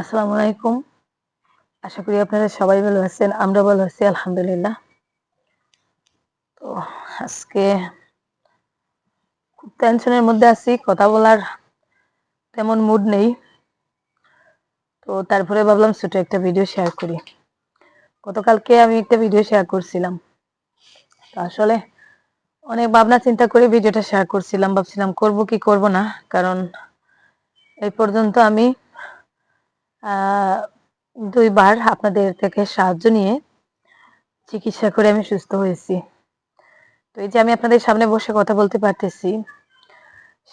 আসসালামু আলাইকুম। আশা করি আপনারা সবাই ভালো আছেন, আমরা ভালো আছি, আলহামদুলিল্লাহ। তো আজকে খুব টেনশনের মধ্যে আছি, কথা বলার তেমন মুড নেই। তো তারপরে ভাবলাম ছোট একটা ভিডিও শেয়ার করি। গতকালকে আমি একটা ভিডিও শেয়ার করছিলাম। তো আসলে অনেক ভাবনা চিন্তা করে ভিডিওটা শেয়ার করছিলাম, ভাবছিলাম করব কি করব না? কারণ এই পর্যন্ত আমি দুইবার আপনাদের থেকে সাহায্য নিয়ে চিকিৎসা করে আমি সুস্থ হয়েছি। তো এই যে আমি আপনাদের সামনে বসে কথা বলতে পারতেছি,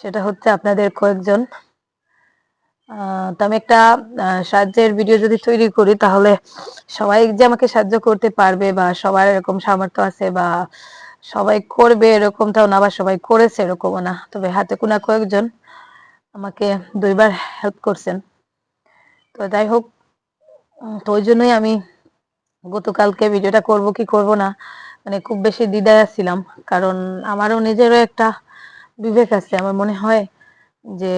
সেটা হচ্ছে আপনাদের কয়েকজন। তো আমি একটা সাহায্যের ভিডিও যদি তৈরি করি, তাহলে সবাই যে আমাকে সাহায্য করতে পারবে বা সবার এরকম সামর্থ্য আছে বা সবাই করবে এরকমটাও না বা সবাই করেছে এরকমও না। তবে হাতে কোনা কয়েকজন আমাকে দুইবার হেল্প করছেন। তো যাই হোক তো ওই জন্যই আমি গতকালকে ভিডিওটা করব কি করব না মানে খুব বেশি দ্বিধায় ছিলাম কারণ আমারও নিজেরও একটা বিবেক আছে, আমার মনে হয় যে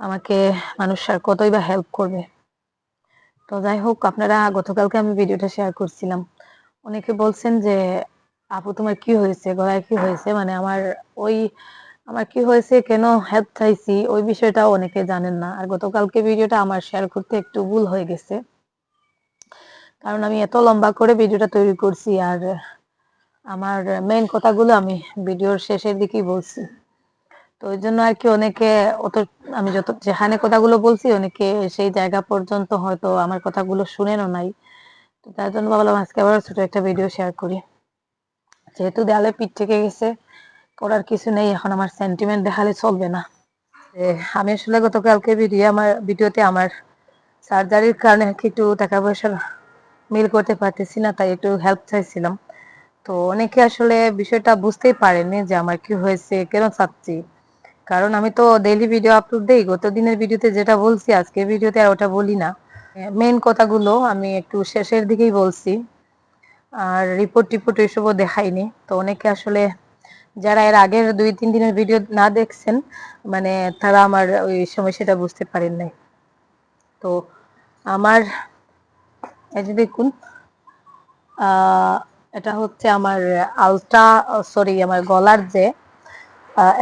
আমাকে মানুষ আর কতই বা হেল্প করবে। তো যাই হোক, আপনারা গতকালকে আমি ভিডিওটা শেয়ার করছিলাম। অনেকে বলছেন যে, আপু, তোমার কি হয়েছে? গলায় কি হয়েছে? মানে আমার ওই আমার কি হয়েছে, কেন হেল্প চাইছি, ওই বিষয়টাও অনেকে জানেন না। আর গতকালকে ভিডিওটা আমার শেয়ার করতে একটু ভুল হয়ে গেছে। কারণ আমি এত লম্বা করে ভিডিওটা তৈরি করছি আর আমার মেইন কথাগুলো আমি ভিডিওর শেষের দিকেই বলছি। তো ওই জন্য আর কি অনেকে অত, আমি যত, যেখানে কথাগুলো বলছি, অনেকে সেই জায়গা পর্যন্ত হয়তো আমার কথাগুলো শুনেনও নাই। তো তার জন্য ভাবলাম আজকে আবার ছোট একটা ভিডিও শেয়ার করি। যেহেতু দেয়ালে পিঠ থেকে গেছে করার কিছু নেই, এখন আমার সেন্টিমেন্ট দেখালে চলবে না। আমি আসলে গতকালকে ভিডিও আমার ভিডিওতে আমার সার্জারির কারণে একটু টাকা পয়সার মিল করতে পারতেছি না, তাই একটু হেল্প চাইছিলাম। তো অনেকে আসলে বিষয়টা বুঝতেই পারেনি যে আমার কি হয়েছে, কেন চাচ্ছি। কারণ আমি তো ডেইলি ভিডিও আপলোড দিই, গত দিনের ভিডিওতে যেটা বলছি আজকে ভিডিওতে আর ওটা বলি না। মেন কথাগুলো আমি একটু শেষের দিকেই বলছি। আর রিপোর্ট টিপোর্ট এসবও দেখাইনি। তো অনেকে আসলে যারা এর আগের দুই, তিন দিনের ভিডিও না দেখছেন মানে তারা আমার ওই সমস্যাটা বুঝতে পারেন নাই। তো আমার দেখুন এটা হচ্ছে আমার আলট্রা সরি আমার গলার যে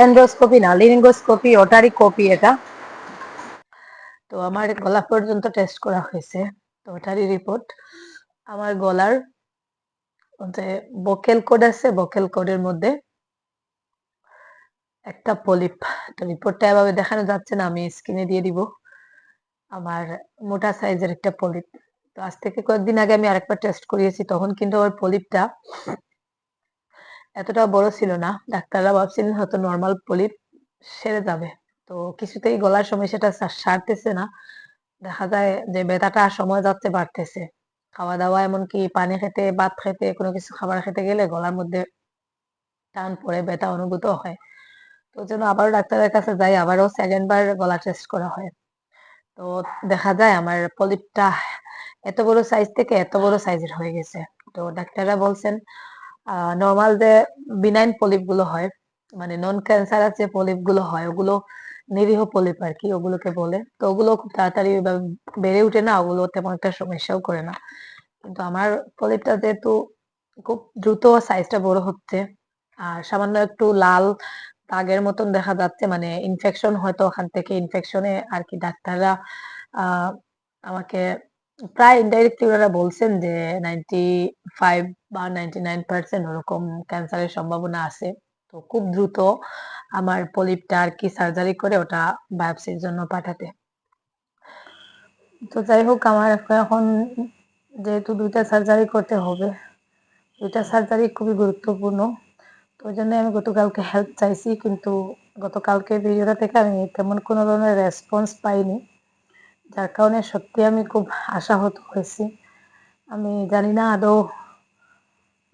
এন্ডোস্কোপি না লিঙ্গোস্কোপি ওটারই কপি এটা। তো আমার গলা পর্যন্ত টেস্ট করা হয়েছে তো ওটারই রিপোর্ট আমার গলার যে বকেল কোড আছে বকেল কোডের মধ্যে একটা পলিপ তো রিপোর্টটা এভাবে দেখানো যাচ্ছে না, আমি স্ক্রিনে দিয়ে দিব। আমার মোটা সাইজের একটা পলিপ। তো আজ থেকে কয়েকদিন আগে আমি আরেকবার টেস্ট করিয়েছি, তখন কিন্তু ওর পলিপটা এতটা বড় ছিল না। ডাক্তাররা ভাবছিলেন হয়তো নর্মাল পলিপ সেরে যাবে। তো কিছুতেই গলার সমস্যাটা সারতেছে না। দেখা যায় যে ব্যথাটা সময় যাচ্ছে বাড়তেছে। খাওয়া দাওয়া এমনকি পানি খেতে, ভাত খেতে, কোনো কিছু খাবার খেতে গেলে গলার মধ্যে টান পড়ে, ব্যথা অনুভূত হয়। তো জন্য আবারও ডাক্তারের কাছে যাই, আবারও সেকেন্ড বার গলা টেস্ট করা হয়। তো দেখা যায় আমার পলিপটা এত বড় সাইজ থেকে এত বড় সাইজের হয়ে গেছে। তো ডাক্তাররা বলছেন নর্মাল যে বিনাইন পলিপগুলো হয় মানে নন ক্যান্সার যে পলিপগুলো হয়, ওগুলো নিরীহ পলিপ আর কি ওগুলোকে বলে। তো ওগুলো খুব তাড়াতাড়ি বেড়ে উঠে না, ওগুলো তেমন একটা সমস্যাও করে না। কিন্তু আমার পলিপটা যেহেতু খুব দ্রুত সাইজটা বড় হচ্ছে, আর সামান্য একটু লাল দাগের মতন দেখা যাচ্ছে মানে ইনফেকশন হয়তো ওখান থেকে ইনফেকশনে আর কি ডাক্তাররা আমাকে প্রায় ইনডাইরেক্টলি ওনারা বলছেন যে নাইনটি ফাইভ বা নাইনটি নাইন পার্সেন্ট ওরকম ক্যান্সারের সম্ভাবনা আছে। তো খুব দ্রুত আমার পলিপটা আর কি সার্জারি করে ওটা বায়োপসির জন্য পাঠাতে। তো যাই হোক, আমার এখন যেহেতু দুইটা সার্জারি করতে হবে, দুইটা সার্জারি খুবই গুরুত্বপূর্ণ। ওই জন্য আমি গতকালকে হেল্প চাইছি, কিন্তু গতকালকে ভিডিওটা থেকে আমি তেমন কোনো ধরনের রেসপন্স পাইনি। যার কারণে সত্যি আমি খুব আশাহত হয়েছি। আমি জানি না আদৌ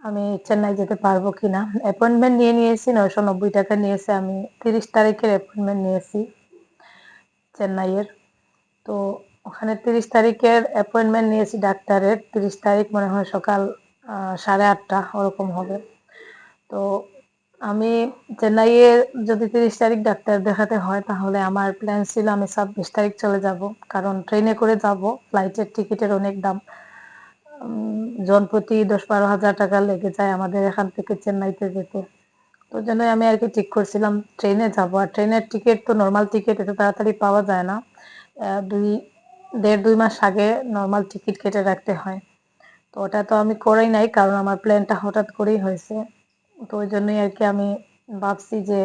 আমি চেন্নাই যেতে পারব কিনা। অ্যাপয়েন্টমেন্ট নিয়ে নিয়েছি, নয়শো নব্বই টাকা নিয়েছে আমি। তিরিশ তারিখের অ্যাপয়েন্টমেন্ট নিয়েছি চেন্নাইয়ের। তো ওখানে তিরিশ তারিখের অ্যাপয়েন্টমেন্ট নিয়েছি ডাক্তারের। তিরিশ তারিখ মনে হয় সকাল সাড়ে আটটা ওরকম হবে। তো আমি চেন্নাইয়ে যদি তিরিশ তারিখ ডাক্তার দেখাতে হয়, তাহলে আমার প্ল্যান ছিল আমি ছাব্বিশ তারিখ চলে যাব। কারণ ট্রেনে করে যাব ফ্লাইটের টিকিটের অনেক দাম। জন প্রতি দশ বারো হাজার টাকা লেগে যায় আমাদের এখান থেকে চেন্নাইতে যেতে। তো জন্যই আমি আর কি ঠিক করছিলাম ট্রেনে যাব। আর ট্রেনের টিকিট তো নর্মাল টিকিট এত তাড়াতাড়ি পাওয়া যায় না। দুই, দেড়, দুই মাস আগে নর্মাল টিকিট কেটে রাখতে হয়। তো ওটা তো আমি করাই নাই, কারণ আমার প্ল্যানটা হঠাৎ করেই হয়েছে। তো ওই জন্যই আর কি আমি ভাবছি যে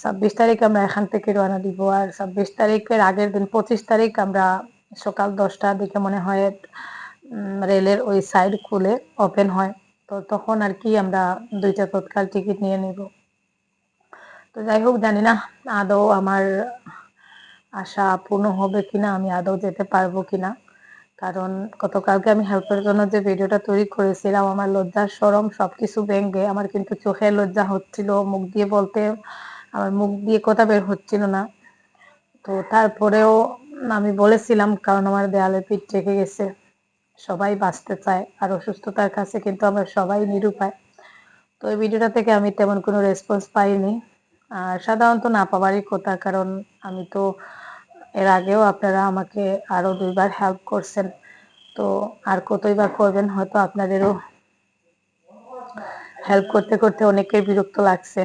ছাব্বিশ তারিখ আমরা এখান থেকে রওনা দিব। আর ছাব্বিশ তারিখের আগের দিন, পঁচিশ তারিখ আমরা সকাল দশটার দিকে মনে হয় রেলের ওই সাইড খুলে ওপেন হয়। তো তখন আর কি আমরা দুইটা তৎকাল টিকিট নিয়ে নেব। তো যাই হোক, জানি না আদৌ আমার আশা পূর্ণ হবে কিনা, আমি আদৌ যেতে পারব কিনা। কারণ গতকালকে আমি হেল্পের জন্য যে ভিডিওটা তৈরি করেছিলাম, আমার লজ্জার সরম সবকিছু ভেঙে আমার কিন্তু চোখে লজ্জা হচ্ছিল, মুখ দিয়ে বলতে আমার মুখ দিয়ে কথা বের হচ্ছিল না। তো তারপরেও আমি বলেছিলাম, কারণ আমার দেয়ালে পিঠ রেখে গেছে, সবাই বাঁচতে চায় আর অসুস্থতার কাছে কিন্তু আমরা সবাই নিরুপায়। তো এই ভিডিওটা থেকে আমি তেমন কোনো রেসপন্স পাইনি। আর সাধারণত না পাওয়ারই কথা, কারণ আমি তো এর আগেও আপনারা আমাকে আরও দুইবার হেল্প করছেন। তো আর কতই বা করবেন হয়তো আপনাদেরও হেল্প করতে করতে অনেকের বিরক্ত লাগছে।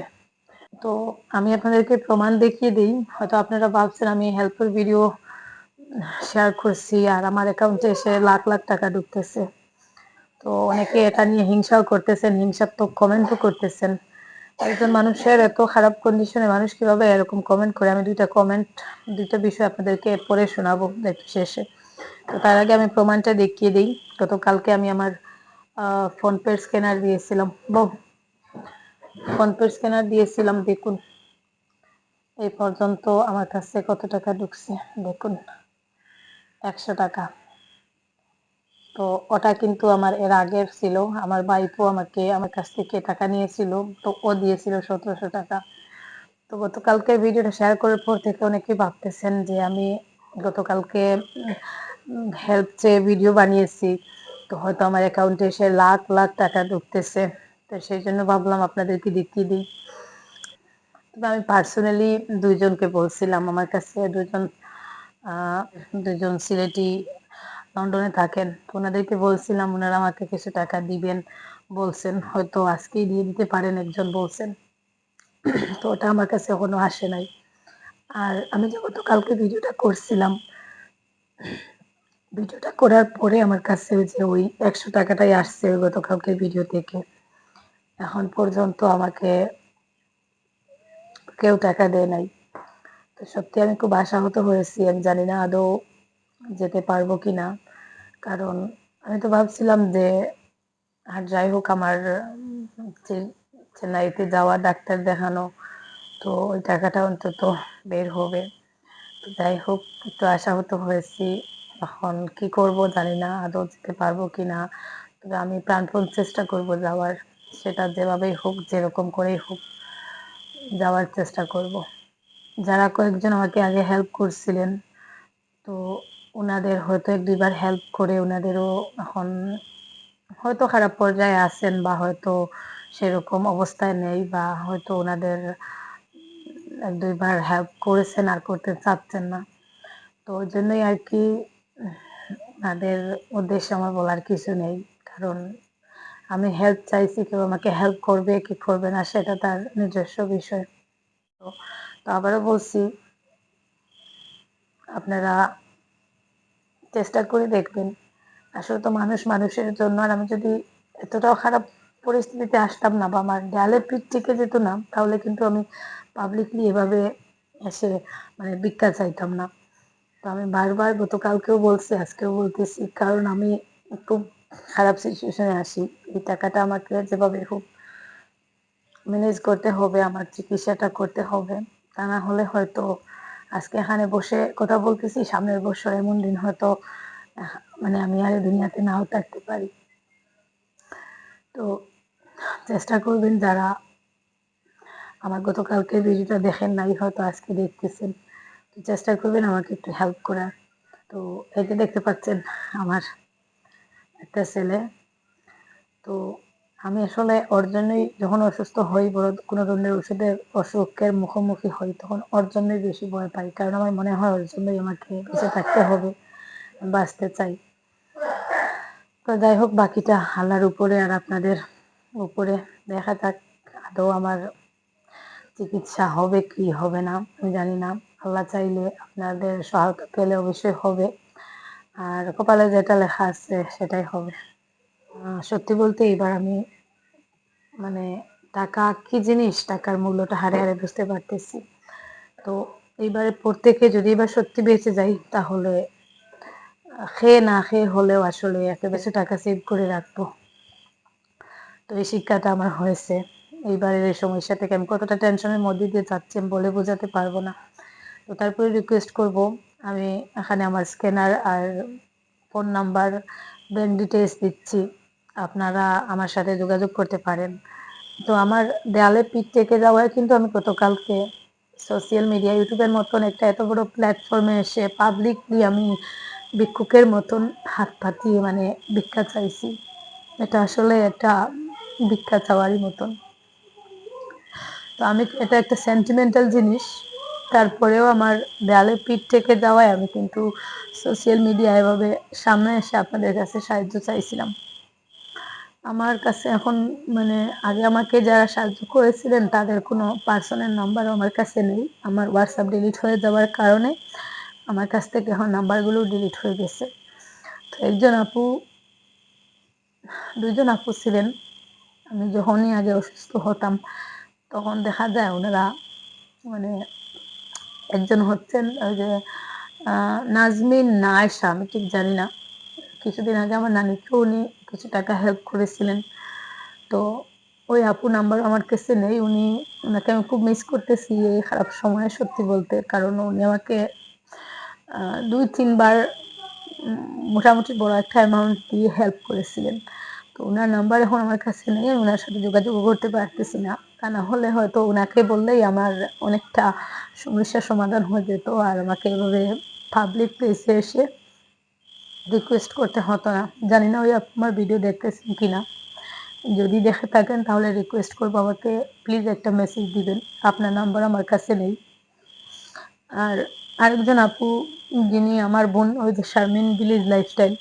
তো আমি আপনাদেরকে প্রমাণ দেখিয়ে দিই। হয়তো আপনারা ভাবছেন আমি হেল্পের ভিডিও শেয়ার করছি আর আমার অ্যাকাউন্টে এসে লাখ লাখ টাকা ঢুকতেছে। তো অনেকে এটা নিয়ে হিংসাও করতেছেন, হিংসাত্মক কমেন্টও করতেছেন। একজন মানুষের এত খারাপ কন্ডিশনে মানুষ কীভাবে এরকম কমেন্ট করে? আমি দুইটা কমেন্ট দুইটা বিষয় আপনাদেরকে পরে শোনাবো একটু শেষে। তো তার আগে আমি প্রমাণটা দেখিয়ে দিই। গতকালকে আমি আমার ফোনপে স্ক্যানার দিয়েছিলাম। বউ ফোনপে স্ক্যানার দিয়েছিলাম, দেখুন। এই পর্যন্ত আমার কাছে কত টাকা ঢুকছে? দেখুন, একশো টাকা। তো ওটা কিন্তু আমার এর আগের ছিল। আমার বাইপো আমাকে, আমার কাছ থেকে টাকা নিয়েছিল। তো ও দিয়েছিল সতেরোশো টাকা। তো গতকালকে ভিডিওটা শেয়ার করার পর থেকে অনেকেই ভাবতেছেন যে আমি গতকালকে হেল্প চেয়ে ভিডিও বানিয়েছি, তো হয়তো আমার অ্যাকাউন্টে এসে লাখ লাখ টাকা ঢুকতেছে। তো সেই জন্য ভাবলাম আপনাদেরকে দেখিয়ে দিই। তবে আমি পার্সোনালি দুইজনকে বলছিলাম। আমার কাছে দুজন দুজন সিলেটি লন্ডনে থাকেন, তো ওনাদেরকে বলছিলাম ওনারা আমাকে কিছু টাকা দিবেন, বলছেন, হয়তো আজকেই দিয়ে দিতে পারেন একজন, বলছেন। তো ওটা আমার কাছে এখনও আসে নাই। আর আমি যে গতকালকে ভিডিওটা করছিলাম, ভিডিওটা করার পরে আমার কাছে যে ওই একশো টাকাটাই আসছে গতকালকে ভিডিও থেকে। এখন পর্যন্ত আমাকে কেউ টাকা দেয় নাই। তো সত্যি আমি খুব আশাহত হয়েছি, আমি জানি না আদৌ যেতে পারব কি না কারণ আমি তো ভাবছিলাম যে, আর যাই হোক আমার চেন্নাইতে যাওয়া, ডাক্তার দেখানো, তো ওই টাকাটা অন্তত বের হবে। তো যাই হোক, একটু আশাহত হয়েছি। এখন কি করব জানি না, আদৌ যেতে পারব কি না। তবে আমি প্রাণপণ চেষ্টা করব যাওয়ার। সেটা যেভাবেই হোক, যেরকম করেই হোক, যাওয়ার চেষ্টা করব। যারা কয়েকজন আমাকে আগে হেল্প করছিলেন, তো ওনাদের হয়তো এক দুইবার হেল্প করে ওনাদেরও এখন হয়তো খারাপ পর্যায়ে আছেন বা হয়তো সেরকম অবস্থায় নেই বা হয়তো ওনাদের এক দুইবার হেল্প করেছেন আর করতে চাচ্ছেন না। তো ওই জন্যই আর কি ওনাদের উদ্দেশ্যে আমার বলার কিছু নেই। কারণ আমি হেল্প চাইছি, কেউ আমাকে হেল্প করবে, কি করবে না সেটা তার নিজস্ব বিষয়। তো আবারও বলছি, আপনারা চেষ্টা করে দেখবেন। আসলে তো মানুষ মানুষের জন্য আর আমি যদি এতটাও খারাপ পরিস্থিতিতে আসতাম না বা আমার দেয়ালের পিঠ থেকে যেত না, তাহলে কিন্তু আমি পাবলিকলি এভাবে এসে মানে ভিক্ষা চাইতাম না। তো আমি বারবার গতকালকেও বলছি, আজকেও বলতেছি, কারণ আমি খুব খারাপ সিচুয়েশনে আসি। এই টাকাটা আমাকে যেভাবে খুব ম্যানেজ করতে হবে, আমার চিকিৎসাটা করতে হবে। তা না হলে হয়তো আজকে এখানে বসে কথা বলতেছি, সামনের বছর এমন দিন হয়তো মানে আমি আর দুনিয়াতে নাও থাকতে পারি। তো চেষ্টা করবেন যারা আমার গতকালকে ভিডিওটা দেখেন নাই, হয়তো আজকে দেখতেছেন, তো চেষ্টা করবেন আমাকে একটু হেল্প করার। তো এই যে দেখতে পাচ্ছেন আমার একটা ছেলে, তো আমি আসলে ওর জন্যই যখন অসুস্থ হই বড় কোনো ধরনের ওষুধের অসুখের মুখোমুখি হই, তখন ওর জন্যই বেশি ভয় পাই। কারণ আমার মনে হয় ওর জন্যই আমাকে বেঁচে থাকতে হবে, বাঁচতে চাই। তো যাই হোক, বাকিটা হালার উপরে আর আপনাদের উপরে দেখা যাক আদৌ আমার চিকিৎসা হবে কি হবে না, আমি জানি না। আল্লাহ চাইলে আপনাদের সহায়তা পেলে অবশ্যই হবে। আর কপালে যেটা লেখা আছে সেটাই হবে। সত্যি বলতে এবার আমি মানে টাকা কি জিনিস টাকার মূল্যটা হারে হারে বুঝতে পারতেছি। তো এইবারে প্রত্যেকে যদি এবার সত্যি বেঁচে যাই তাহলে খেয়ে না খেয়ে হলেও আসলে একে বেশি টাকা সেভ করে রাখব। তো এই শিক্ষাটা আমার হয়েছে। এইবারের এই সমস্যা থেকে আমি কতটা টেনশনের মধ্যে দিয়ে যাচ্ছি বলে বোঝাতে পারব না। তো তারপরে রিকোয়েস্ট করব, আমি এখানে আমার স্ক্যানার আর ফোন নাম্বার ব্যাংক ডিটেলস দিচ্ছি। আপনারা আমার সাথে যোগাযোগ করতে পারেন। তো আমার দেয়ালে পিঠ থেকে যাওয়ায় কিন্তু আমি গতকালকে সোশ্যাল মিডিয়া ইউটিউবের মতন একটা এত বড় প্ল্যাটফর্মে এসে পাবলিকলি আমি ভিক্ষুকের মতন হাত পাতিয়ে মানে ভিক্ষা চাইছি। এটা আসলে একটা ভিক্ষা চাওয়ারই মতন। তো আমি এটা একটা সেন্টিমেন্টাল জিনিস। তারপরেও আমার দেয়ালে পিঠ থেকে যাওয়ায় আমি কিন্তু সোশ্যাল মিডিয়া এভাবে সামনে এসে আপনাদের কাছে সাহায্য চাইছিলাম। আমার কাছে এখন মানে আগে আমাকে যারা সাহায্য করেছিলেন, তাদের কোনো পার্সোনাল নাম্বার আমার কাছে নেই। আমার হোয়াটসঅ্যাপ ডিলিট হয়ে যাওয়ার কারণে আমার কাছ থেকে এখন নাম্বারগুলো ডিলিট হয়ে গেছে। তো একজন আপু, দুইজন আপু ছিলেন। আমি যখনই আগে অসুস্থ হতাম, তখন দেখা যায় ওনারা মানে একজন হচ্ছেন ওই যে নাজমিন না আমি ঠিক জানি না। কিছুদিন আগে আমার নানিকে উনি কিছু টাকা হেল্প করেছিলেন। তো ওই আপু নাম্বার আমার কাছে নেই, উনি, ওনাকে আমি খুব মিস করতেছি এই খারাপ সময়ে সত্যি বলতে। কারণ উনি আমাকে দুই, তিনবার মোটামুটি বড় একটা অ্যামাউন্ট দিয়ে হেল্প করেছিলেন। তো ওনার নাম্বার এখন আমার কাছে নেই, আমি ওনার সাথে যোগাযোগ করতে পারতেছি না। তা না হলে হয়তো ওনাকে বললেই আমার অনেকটা সমস্যার সমাধান হয়ে যেত আর আমাকে এভাবে পাবলিক প্লেসে এসে রিকোয়েস্ট করতে হতো না। জানি না ওই আমার ভিডিও দেখতেছেন কি না যদি দেখে থাকেন, তাহলে রিকোয়েস্ট করব আমাকে। প্লিজ একটা মেসেজ দিবেন। আপনার নাম্বার আমার কাছে নেই। আর আরেকজন আপু, যিনি আমার বোন, ওই যে শারমিন ভিলেজ লাইফস্টাইল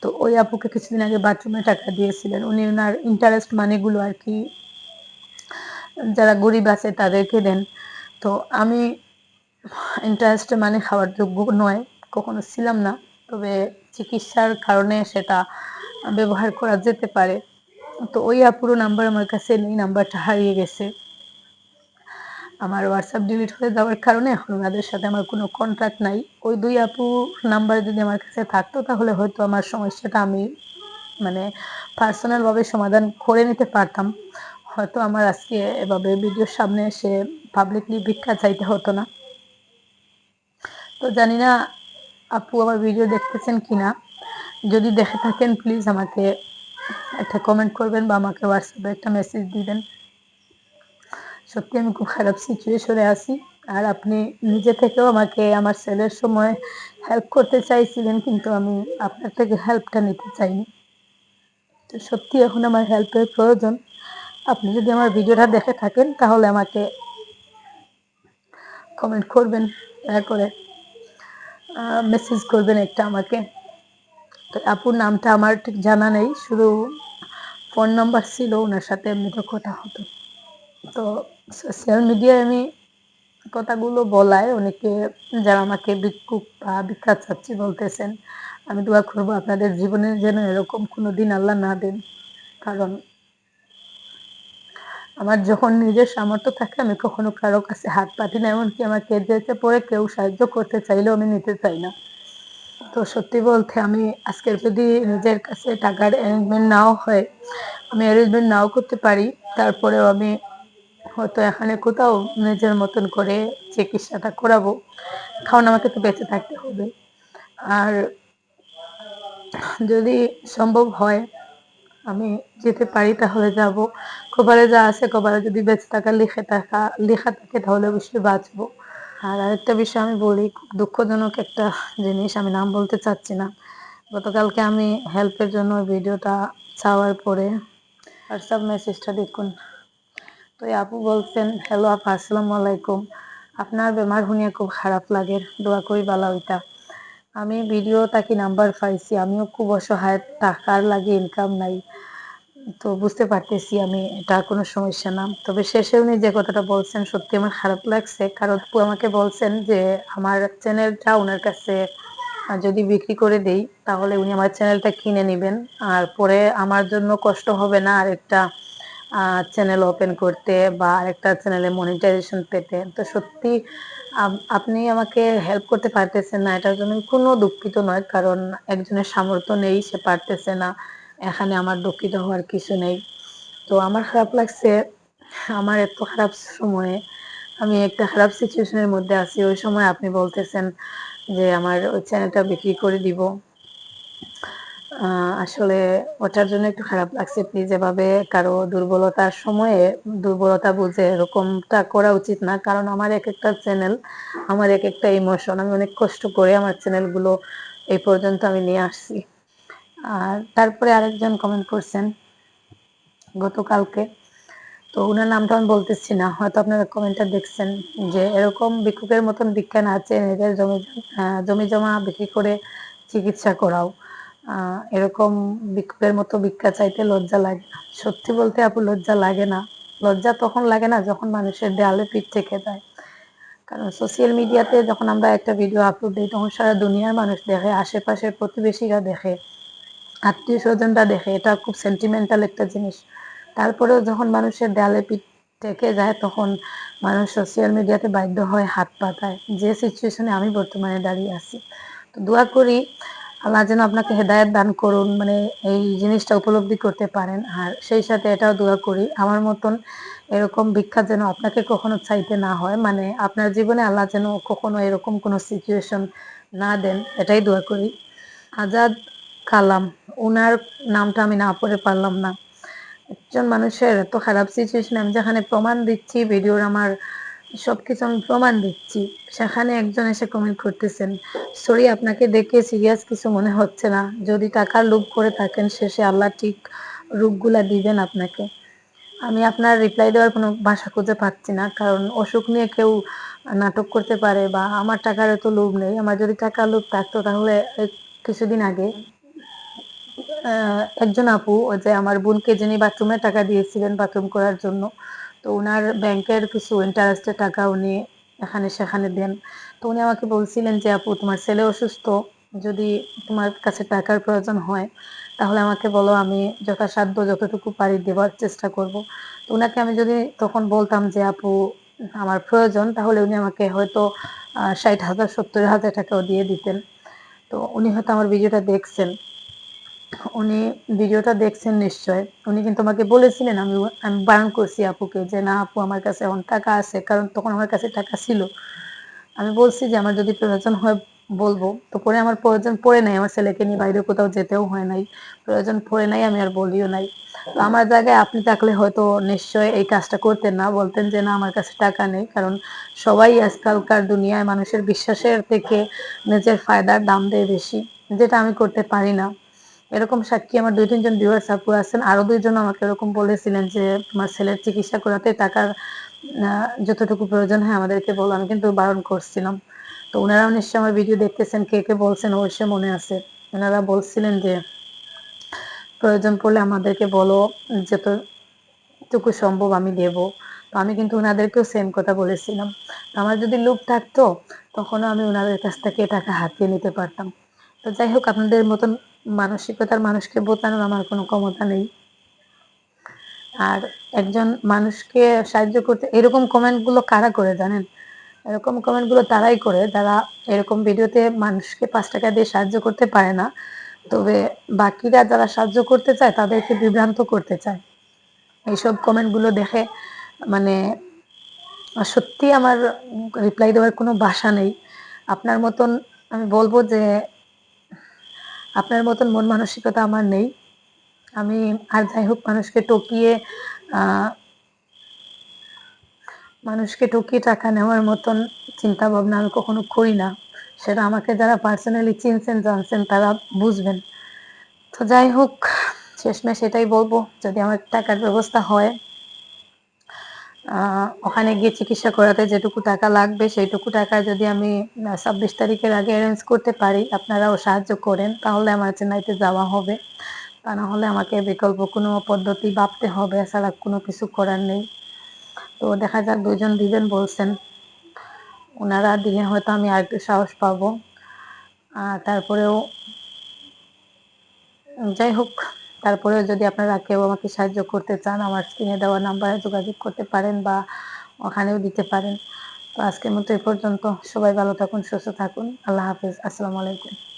তো ওই আপুকে কিছুদিন আগে বাথরুমে টাকা দিয়েছিলেন। উনি ওনার ইন্টারেস্ট মানিগুলো আর কি, যারা গরিব আছে তাদেরকে দেন। তো আমি ইন্টারেস্ট মানে খাওয়ার যোগ্য নয়, কখনো ছিলাম না। তবে চিকিৎসার কারণে সেটা ব্যবহার করা যেতে পারে। তো ওই আপুরো নাম্বার আমার কাছে নেই নাম্বারটা হারিয়ে গেছে। আমার হোয়াটসঅ্যাপ ডিলিট হয়ে যাওয়ার কারণে এখন ওনাদের সাথে আমার কোনো কন্ট্যাক্ট নাই। ওই দুই আপু নাম্বার যদি আমার কাছে থাকতো, তাহলে হয়তো আমার সমস্যাটা আমি মানে পার্সোনালভাবে সমাধান করে নিতে পারতাম। হয়তো আমার আজকে এভাবে ভিডিওর সামনে এসে পাবলিকলি ভিক্ষা চাইতে হতো না। তো জানি না আপু আমার ভিডিও দেখতেছেন কিনা? যদি দেখে থাকেন প্লিজ আমাকে একটা কমেন্ট করবেন বা আমাকে হোয়াটসঅ্যাপে একটা মেসেজ দিবেন। সত্যি আমি খুব খারাপ সিচুয়েশনে আছি। আর আপনি নিজে থেকেও আমাকে আমার সেলের সময় হেল্প করতে চাইছিলেন, কিন্তু আমি আপনার থেকে হেল্পটা নিতে চাইনি। তো সত্যি এখন আমার হেল্পের প্রয়োজন। আপনি যদি আমার ভিডিওটা দেখে থাকেন, তাহলে আমাকে কমেন্ট করবেন। দয়া করে মেসেজ করবেন একটা আমাকে। তো আপুর নামটা আমার ঠিক জানা নেই, শুধু ফোন নাম্বার ছিল, ওনার সাথে এমনি তো কথা হতো। তো সোশ্যাল মিডিয়ায় আমি কথাগুলো বলায় অনেকে যারা আমাকে ভিক্ষুক বা ভিক্ষা চাচ্ছি বলতেছেন, আমি দোয়া করব আপনাদের জীবনে যেন এরকম কোনো দিন আল্লাহ না দেন। কারণ আমার যখন নিজের সামর্থ্য থাকে, আমি কখনো কারও কাছে হাত পাতি না, এমনকি আমাকে যেতে পরে কেউ সাহায্য করতে চাইলেও আমি নিতে চাই না। তো সত্যি বলতে আমি আজকের যদি নিজের কাছে টাকার অ্যারেঞ্জমেন্ট নাও হয়, আমি অ্যারেঞ্জমেন্ট নাও করতে পারি, তারপরেও আমি হয়তো এখানে কোথাও নিজের মতন করে চিকিৎসাটা করাবো, কারণ আমাকে তো বেঁচে থাকতে হবে। আর যদি সম্ভব হয় আমি যেতে পারি তাহলে যাব। কপালে যা আছে কপালে যদি বেঁচে থাকা, লিখে থাকা, লেখা থাকে তাহলে অবশ্যই বাঁচবো। আর আরেকটা বিষয় আমি বলি, খুব দুঃখজনক একটা জিনিস, আমি নাম বলতে চাচ্ছি না। গতকালকে আমি হেল্পের জন্য ভিডিওটা চাওয়ার পরে হোয়াটসঅ্যাপ মেসেজটা দেখুন। তো আপু বলছেন হ্যালো আপা, আসসালামু আলাইকুম। আপনার বেমার শুনিয়ে খুব খারাপ লাগে। দোয়া করি বালা ওইটা। আমি ভিডিও তাকে নাম্বার পাইছি, আমিও খুব অসহায়, টাকার লাগে ইনকাম নাই। তো বুঝতে পারতেছি আমি, এটা কোনো সমস্যা না। তবে শেষে উনি যে কথাটা বলছেন, সত্যি আমার খারাপ লাগছে। কারণ আমাকে বলছেন যে, আমার চ্যানেলটা ওনার কাছে যদি বিক্রি করে দেই, তাহলে উনি আমার চ্যানেলটা কিনে নেবেন। আর পরে আমার জন্য কষ্ট হবে না, আর একটা চ্যানেল ওপেন করতে বা আরেকটা চ্যানেলে মনিটাইজেশন পেতে। তো সত্যি আপনি আমাকে হেল্প করতে পারতেছেন না, এটার জন্য কোনো দুঃখিত নয়, কারণ একজনের সামর্থ্য নেই, সে পারতেছে না, এখানে আমার দুঃখিত হওয়ার কিছু নেই। তো আমার খারাপ লাগছে, আমার এত খারাপ সময়ে, আমি একটা খারাপ সিচুয়েশনের মধ্যে আছি, ওই সময় আপনি বলতেছেন যে আমার ওই চ্যানেলটা বিক্রি করে দিব। আসলে ওটার জন্য একটু খারাপ লাগছে প্লিজ এভাবে কারও দুর্বলতার সময়ে দুর্বলতা বুঝে এরকমটা করা উচিত না। কারণ আমার এক একটা চ্যানেল আমার এক একটা ইমোশন আমি অনেক কষ্ট করে আমার চ্যানেলগুলো এই পর্যন্ত আমি নিয়ে আসছি। আর তারপরে আরেকজন কমেন্ট করছেন গতকালকে। তো ওনার নামটা আমি বলতেছি না, হয়তো আপনারা কমেন্টটা দেখছেন যে এরকম ভিক্ষুকের মতন বিজ্ঞান আছে নিজের জমি জমি জমা বিক্রি করে চিকিৎসা করাও। এরকম ভিক্ষুকের মতো ভিক্ষা চাইতে লজ্জা লাগে। সত্যি বলতে আপু, লজ্জা লাগে না। লজ্জা তখন লাগে না যখন মানুষের দেয়ালে পিঠ থেকে যায় কারণ সোশ্যাল মিডিয়াতে যখন আমরা একটা ভিডিও আপলোড দিই, তখন সারা দুনিয়ার মানুষ দেখে, আশেপাশের প্রতিবেশীরা দেখে আত্মীয় স্বজনরা দেখে। এটা খুব সেন্টিমেন্টাল একটা জিনিস। তারপরেও যখন মানুষের দেয়ালে পিঠ থেকে যায়, তখন মানুষ সোশ্যাল মিডিয়াতে বাধ্য হয় হাত পাতায়। যে সিচুয়েশনে আমি বর্তমানে দাঁড়িয়ে আছি। তো দোয়া করি আল্লাহ যেন আপনাকে হেদায়েত দান করুন মানে এই জিনিসটা উপলব্ধি করতে পারেন। আর সেই সাথে এটাও দোয়া করি, আমার মতন এরকম ভিক্ষা যেন আপনাকে কখনো চাইতে না হয় মানে আপনার জীবনে আল্লাহ যেন কখনো এরকম কোনো সিচুয়েশন না দেন, এটাই দোয়া করি। আজাদ কালাম ওনার নামটা আমি না পড়ে পারলাম না। একজন মানুষের এত খারাপ সিচুয়েশন আমি যেখানে প্রমাণ দিচ্ছি, ভিডিওর আমার সবকিছু আমি প্রমাণ দিচ্ছি। সেখানে একজন এসে কমেন্ট করতেছেন সরি আপনাকে দেখে সিরিয়াস কিছু মনে হচ্ছে না। যদি টাকার লোভ করে থাকেন, শেষে আল্লাহ ঠিক রূপগুলা দিবেন আপনাকে। আমি আপনার রিপ্লাই দেওয়ার কোনো ভাষা খুঁজে পাচ্ছি না, কারণ অসুখ নিয়ে কেউ নাটক করতে পারে বা আমার টাকার এত লোভ নেই। আমার যদি টাকার লোভ থাকতো তাহলে কিছুদিন আগে একজন আপু যে আমার বোনকে যিনি বাথরুমে টাকা দিয়েছিলেন বাথরুম করার জন্য তো ওনার ব্যাংকের কিছু ইন্টারেস্টের টাকা উনি এখানে সেখানে দেন। তো উনি আমাকে বলছিলেন যে, আপু, তোমার ছেলে অসুস্থ, যদি তোমার কাছে টাকার প্রয়োজন হয়, তাহলে আমাকে বলো, আমি যথাসাধ্য যতটুকু পারি দেওয়ার চেষ্টা করব। তো ওনাকে আমি যদি তখন বলতাম যে, আপু, আমার প্রয়োজন, তাহলে উনি আমাকে হয়তো ষাট হাজার, সত্তর হাজার টাকাও দিয়ে দিতেন। তো উনি হয়তো আমার ভিডিওটা দেখছেন। উনি ভিডিওটা দেখছেন নিশ্চয়। উনি কিন্তু আমাকে বলেছিলেন, আমি আমি বারণ করছি আপুকে যে, না আপু, আমার কাছে এখন টাকা আছে, কারণ তখন আমার কাছে টাকা ছিল। আমি বলছি যে, আমার যদি প্রয়োজন হয় বলব। তো পরে আমার প্রয়োজন পড়ে নাই, আমার ছেলেকে নিয়ে বাইরে কোথাও যেতেও হয় নাই। প্রয়োজন পড়ে নাই, আমি আর বলিও নাই। তো আমার জায়গায় আপনি থাকলে হয়তো নিশ্চয় এই কাজটা করতেন না, বলতেন যে, না, আমার কাছে টাকা নেই। কারণ সবাই আজকালকার দুনিয়ায় মানুষের বিশ্বাসের থেকে নিজের ফায়দার দাম দেয় বেশি, যেটা আমি করতে পারি না। এরকম সাক্ষী আমার দুই, তিনজন ভিউয়ার্স আপু আছেন। আরও দুইজন আমাকে এরকম বলেছিলেন যে, তোমার ছেলের চিকিৎসা করাতে টাকার যতটুকু প্রয়োজন হয় আমাদেরকে বলো। আমি কিন্তু বারণ করছিলাম। তো ওনারাও নিশ্চয়ই আমার ভিডিও দেখতেছেন, কে কে বলছেন অবশ্যই মনে আছে। ওনারা বলছিলেন যে, প্রয়োজন পড়লে আমাদেরকে বলো, যতটুকু সম্ভব আমি দেব। তো আমি কিন্তু ওনাদেরকেও সেম কথা বলেছিলাম। আমার যদি লোভ থাকতো, তখনও আমি ওনাদের কাছ থেকে টাকা হাতিয়ে নিতে পারতাম। তো যাই হোক, আপনাদের মতন মানসিকতার মানুষকে বোতানোর আমার কোনো ক্ষমতা নেই। আর একজন মানুষকে সাহায্য করতে, এরকম কমেন্টগুলো কারা করে জানেন? এরকম কমেন্টগুলো তারাই করে। যারা এরকম ভিডিওতে মানুষকে পাঁচ টাকা দিয়ে সাহায্য করতে পারে না। তবে বাকিরা যারা সাহায্য করতে চায়, তাদেরকে বিভ্রান্ত করতে চায়। এইসব কমেন্টগুলো দেখে মানে সত্যি আমার রিপ্লাই দেওয়ার কোনো ভাষা নেই। আপনার মতন আমি বলব যে আপনার মতন মন মানসিকতা আমার নেই। আমি আর যাই হোক মানুষকে টকিয়ে মানুষকে টকিয়ে টাকা নেওয়ার মতন চিন্তা ভাবনা আমি কখনো করি না। সেটা আমাকে যারা পার্সোনালি চিনছেন, জানছেন, তারা বুঝবেন। তো যাই হোক, শেষমেশ এটাই বলব, যদি আমার টাকার ব্যবস্থা হয় ওখানে গিয়ে চিকিৎসা করাতে যেটুকু টাকা লাগবে, সেইটুকু টাকা যদি আমি ছাব্বিশ তারিখের আগে অ্যারেঞ্জ করতে পারি, আপনারাও সাহায্য করেন, তাহলে আমার চেন্নাইতে যাওয়া হবে। তা না হলে আমাকে বিকল্প কোনো পদ্ধতি ভাবতে হবে, এছাড়া কোনো কিছু করার নেই। তো দেখা যাক দুজন দিবেন বলছেন। ওনারা দিলে হয়তো আমি আর একটু সাহস পাবো। তারপরেও, যাই হোক। তারপরেও যদি আপনারা কেউ আমাকে সাহায্য করতে চান, আমার স্ক্রিনে দেওয়া নাম্বারে যোগাযোগ করতে পারেন বা ওখানেও দিতে পারেন। তো আজকের মতো এ পর্যন্ত। সবাই ভালো থাকুন, সুস্থ থাকুন। আল্লাহ হাফিজ। আসসালামু আলাইকুম।